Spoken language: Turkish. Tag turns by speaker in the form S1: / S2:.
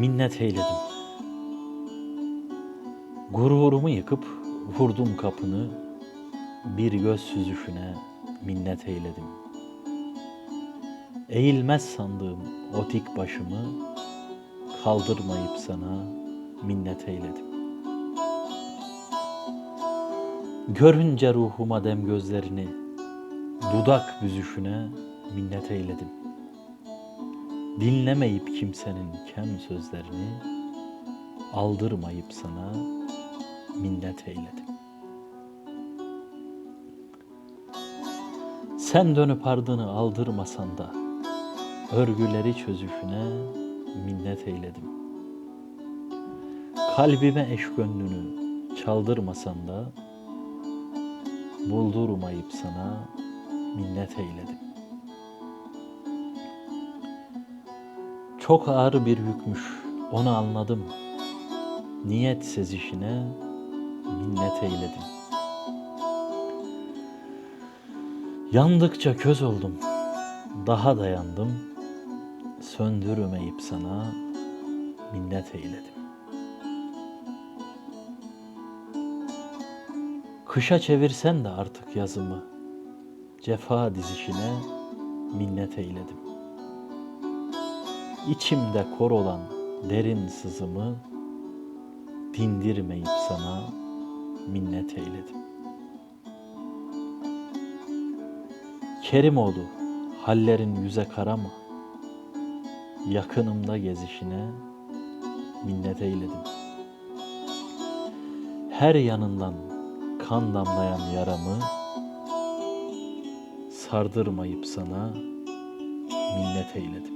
S1: minnet eyledim. Gururumu yıkıp vurdum kapını, bir göz süzüşüne minnet eyledim. Eğilmez sandığım o dik başımı, kaldırmayıp sana minnet eyledim. Görünce ruhuma dem gözlerini, dudak büzüşüne minnet eyledim. Dinlemeyip kimsenin kem sözlerini, aldırmayıp sana minnet eyledim. Sen dönüp ardını aldırmasan da, örgüleri çözüşüne minnet eyledim. Kalbime eş gönlünü çaldırmasan da, buldurmayıp sana minnet eyledim. Çok ağır bir yükmüş, onu anladım. Niyet sezişine minnet eyledim. Yandıkça köz oldum, daha dayandım. Söndürmeyip sana minnet eyledim. Kışa çevirsen de artık yazımı, cefa dizişine minnet eyledim. İçimde kor olan derin sızımı dindirmeyip sana minnet eyledim. Kerimoğlu hallerin yüze kara mı? Yakınımda gezişine minnet eyledim. Her yanından kan damlayan yaramı sardırmayıp sana minnet eyledim.